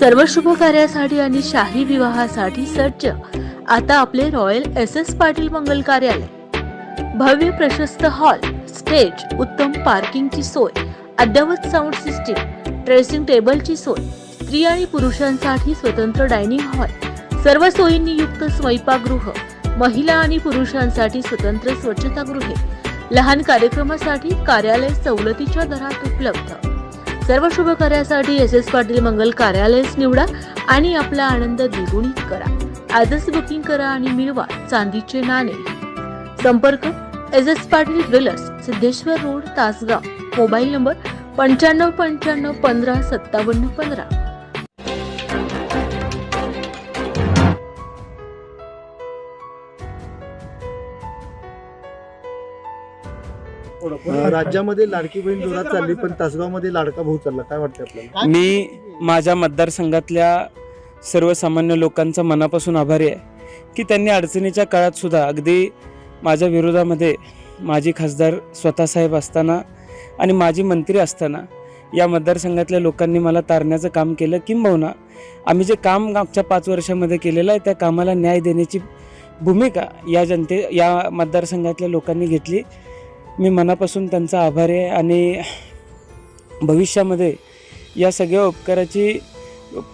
सर्व शुभ कार्यासाठी आणि शाही विवाहासाठी सज्ज. आता आपले रॉयल एस एस पाटील मंगल कार्यालय. भव्य प्रशस्त हॉल स्टेज उत्तम पार्किंगची सोय अद्ययावत साऊंड सिस्टीम ड्रेसिंग टेबलची सोय स्त्री आणि पुरुषांसाठी स्वतंत्र डायनिंग हॉल सर्व सोयींनी युक्त स्वयंपाकगृह महिला आणि पुरुषांसाठी स्वतंत्र स्वच्छतागृहे. लहान कार्यक्रमासाठी कार्यालय सवलतीच्या दरात उपलब्ध. सर्व शुभ कार्यासाठी एस एस पाटील मंगल कार्यालयच निवडा आणि आपला आनंद द्विगुणित करा. आजच बुकिंग करा आणि मिळवा चांदीचे नाणे. संपर्क S S Patil jewellers Siddheshwar road Tasgaon. Mobile number पंच्याण्णव पंच्याण्णव पंधरा सत्तावन्न पंधरा. अं, राज्यामध्ये लाडकी बहीण जोरात चालली पण तासगावमध्ये लाडका भाऊ चालला. काय वाटतं आपल्याला? मी माझ्या मतदारसंघातल्या सर्वसामान्य लोकांचा मनापासून आभारी आहे की त्यांनी अडचणीच्या काळात सुद्धा अगदी माझ्या विरोधामध्ये माजी खासदार स्वतःसाहेब असताना आणि माजी मंत्री असताना या मतदारसंघातल्या लोकांनी मला तारण्याचं काम केलं. किंबहुना आम्ही जे काम मागच्या पाच वर्षामध्ये केलेलं आहे त्या कामाला न्याय देण्याची भूमिका या जनते या मतदारसंघातल्या लोकांनी घेतली. मी मनापासून त्यांचा आभारी आहे आणि भविष्यामध्ये या सगळ्या उपकाराची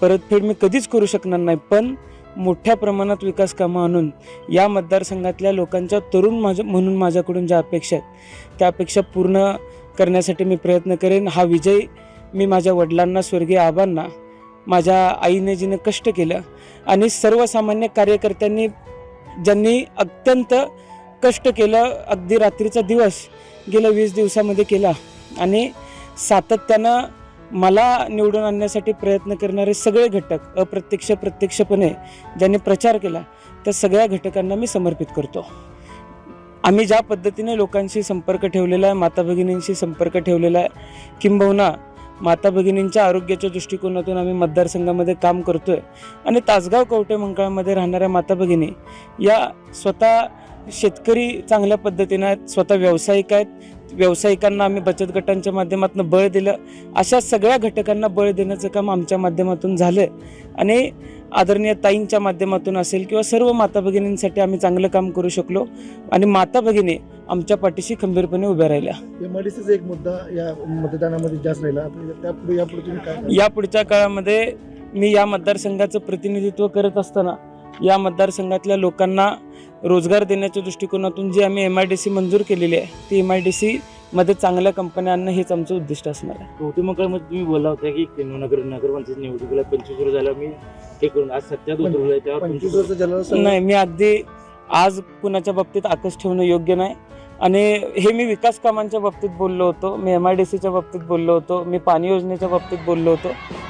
परतफेड मी कधीच करू शकणार नाही पण मोठ्या प्रमाणात विकास कामं आणून या मतदारसंघातल्या लोकांच्या तरुण माझ्या म्हणून माझ्याकडून ज्या अपेक्षा आहेत त्या अपेक्षा पूर्ण करण्यासाठी मी प्रयत्न करेन. हा विजय मी माझ्या वडिलांना स्वर्गीय आबांना माझ्या आईने जिने कष्ट केलं आणि सर्वसामान्य कार्यकर्त्यांनी ज्यांनी अत्यंत कष्ट केलं अगदी रात्रीचा दिवस गेल्या वीस दिवसामध्ये केला. आणि सातत्यानं मला निवडून आणण्यासाठी प्रयत्न करणारे सगळे घटक अप्रत्यक्ष प्रत्यक्षपणे ज्यांनी प्रचार केला त्या सगळ्या घटकांना मी समर्पित करतो. आम्ही ज्या पद्धतीने लोकांशी संपर्क ठेवलेला आहे माता भगिनींशी संपर्क ठेवलेला आहे किंबहुना माता भगिनींच्या आरोग्याच्या दृष्टिकोनातून आम्ही मतदारसंघामध्ये काम करतो आहे आणि तासगाव कवटे मंकाळामध्ये राहणाऱ्या माता भगिनी या स्वतः शेतकरी चांगल्या पद्धतीनं आहेत स्वतः व्यावसायिक आहेत. व्यावसायिकांना आम्ही बचत गटांच्या माध्यमातून बळ दिलं. अशा सगळ्या घटकांना बळ देण्याचं काम आमच्या माध्यमातून झालं आणि आदरणीय ताईंच्या माध्यमातून असेल किंवा सर्व माता भगिनींसाठी आम्ही चांगलं काम करू शकलो. आणि माता भगिनी आमच्या पाठीशी खंबीरपणे उभ्या राहिल्या. एक मुद्दा या मतदानामध्ये जास्त राहिला. आता त्यापुढे यापुढे तुम्ही काय या पुढच्या काळामध्ये मी या मतदारसंघाचं प्रतिनिधित्व करत असताना या मतदारसंघातल्या लोकांना रोजगार देण्याच्या दृष्टिकोनातून जी आम्ही एम आय डी सी मंजूर केलेली आहे ती एम आय डी सी मध्ये चांगल्या कंपन्या आणणं हेच आमचं उद्दिष्ट असणार आहे. कवटेमंगळमध्ये तुम्ही बोलला होता की नगर नगरपंचायत निवडणुकीला पंचवीस वर्ष झालं मी हे करून आज सत्यात उतरलोय त्यावर पंचवीस नाही मी अगदी आज कुणाच्या बाबतीत आकस ठेवणं योग्य नाही. आणि हे मी विकास कामांच्या बाबतीत बोललो होतो मी एम आय डी सीच्या बाबतीत बोललो होतो मी पाणी योजनेच्या बाबतीत बोललो होतो.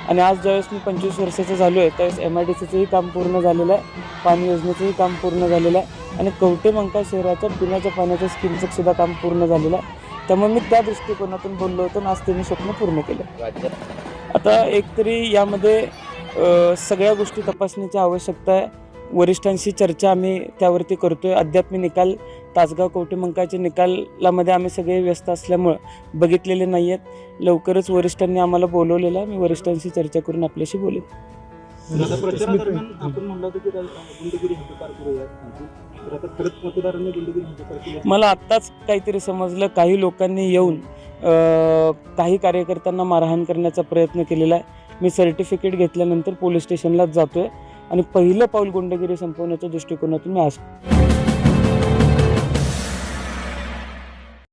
आणि आज ज्यावेळेस मी पंचवीस वर्षाचं झालो आहे त्यावेळेस एम आय डी सीचंही काम पूर्ण झालेलं आहे पाणी योजनेचंही काम पूर्ण झालेलं आहे. आणि कवटे मंका शहराच्या पिण्याच्या पाण्याच्या स्कीमचं सुद्धा काम पूर्ण झालेलं आहे. त्यामुळे मी त्या दृष्टिकोनातून बोललो होतो आणि आज त्यांनी स्वप्न पूर्ण केलं. आता एकतरी यामध्ये सगळ्या गोष्टी तपासण्याची आवश्यकता आहे. वरिष्ठांशी चर्चा आम्ही त्यावरती करतोय. अद्याप मी निकाल तासगाव कवटेमंकाच्या निकालामध्ये आम्ही सगळे व्यस्त असल्यामुळं बघितलेले नाही आहेत लवकरच वरिष्ठांनी आम्हाला बोलवलेलं आहे. मी वरिष्ठांशी चर्चा करून आपल्याशी बोलेन. मला आत्ताच काहीतरी समजलं. काही लोकांनी येऊन काही कार्यकर्त्यांना मारहाण करण्याचा प्रयत्न केलेला आहे. मी सर्टिफिकेट घेतल्यानंतर पोलीस स्टेशनलाच जातोय. आणि पहिलं पाऊल गुंडगिरी संपवण्याच्या दृष्टिकोनातून मी आज